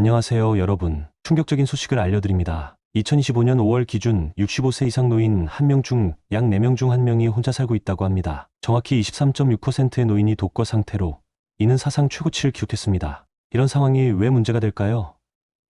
안녕하세요, 여러분. 충격적인 소식을 알려드립니다. 2025년 5월 기준 65세 이상 노인 1명 중 약 4명 중 1명이 혼자 살고 있다고 합니다. 정확히 23.6%의 노인이 독거 상태로 이는 사상 최고치를 기록했습니다. 이런 상황이 왜 문제가 될까요?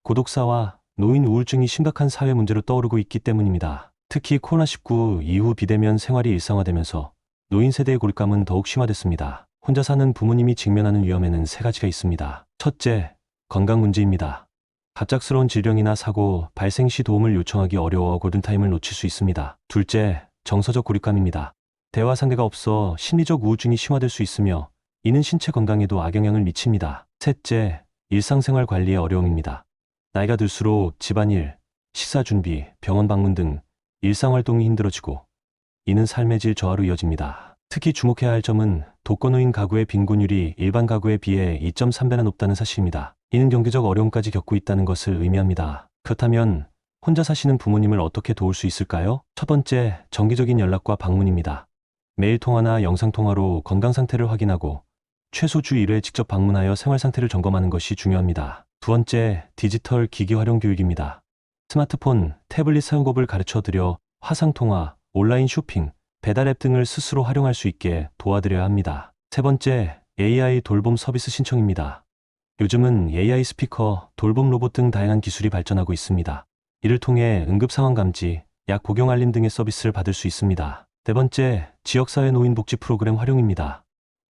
고독사와 노인 우울증이 심각한 사회 문제로 떠오르고 있기 때문입니다. 특히 코로나19 이후 비대면 생활이 일상화되면서 노인 세대의 고립감은 더욱 심화됐습니다. 혼자 사는 부모님이 직면하는 위험에는 세 가지가 있습니다. 첫째, 건강 문제입니다. 갑작스러운 질병이나 사고, 발생 시 도움을 요청하기 어려워 골든타임을 놓칠 수 있습니다. 둘째, 정서적 고립감입니다. 대화 상대가 없어 심리적 우울증이 심화될 수 있으며 이는 신체 건강에도 악영향을 미칩니다. 셋째, 일상생활 관리의 어려움입니다. 나이가 들수록 집안일, 식사 준비, 병원 방문 등 일상활동이 힘들어지고 이는 삶의 질 저하로 이어집니다. 특히 주목해야 할 점은 독거노인 가구의 빈곤율이 일반 가구에 비해 2.3배나 높다는 사실입니다. 이는 경제적 어려움까지 겪고 있다는 것을 의미합니다. 그렇다면 혼자 사시는 부모님을 어떻게 도울 수 있을까요? 첫 번째, 정기적인 연락과 방문입니다. 메일 통화나 영상 통화로 건강 상태를 확인하고 최소 주 1회 직접 방문하여 생활 상태를 점검하는 것이 중요합니다. 두 번째, 디지털 기기 활용 교육입니다. 스마트폰, 태블릿 사용법을 가르쳐 드려 화상 통화, 온라인 쇼핑, 배달 앱 등을 스스로 활용할 수 있게 도와드려야 합니다. 세 번째, AI 돌봄 서비스 신청입니다. 요즘은 AI 스피커, 돌봄 로봇 등 다양한 기술이 발전하고 있습니다. 이를 통해 응급 상황 감지, 약 복용 알림 등의 서비스를 받을 수 있습니다. 네 번째, 지역사회 노인 복지 프로그램 활용입니다.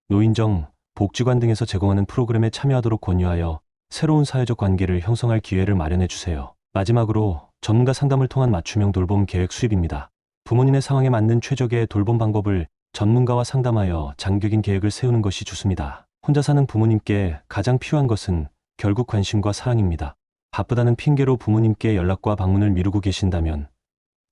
노인정, 복지관 등에서 제공하는 프로그램에 참여하도록 권유하여 새로운 사회적 관계를 형성할 기회를 마련해 주세요. 마지막으로 전문가 상담을 통한 맞춤형 돌봄 계획 수립입니다. 부모님의 상황에 맞는 최적의 돌봄 방법을 전문가와 상담하여 장기적인 계획을 세우는 것이 좋습니다. 혼자 사는 부모님께 가장 필요한 것은 결국 관심과 사랑입니다. 바쁘다는 핑계로 부모님께 연락과 방문을 미루고 계신다면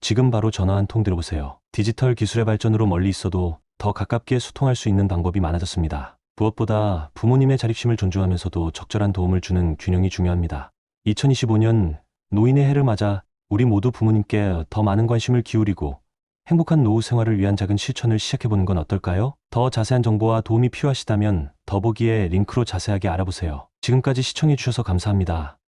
지금 바로 전화 한통 들어보세요. 디지털 기술의 발전으로 멀리 있어도 더 가깝게 소통할 수 있는 방법이 많아졌습니다. 무엇보다 부모님의 자립심을 존중하면서도 적절한 도움을 주는 균형이 중요합니다. 2025년 노인의 해를 맞아 우리 모두 부모님께 더 많은 관심을 기울이고 행복한 노후 생활을 위한 작은 실천을 시작해보는 건 어떨까요? 더 자세한 정보와 도움이 필요하시다면 더보기에 링크로 자세하게 알아보세요. 지금까지 시청해주셔서 감사합니다.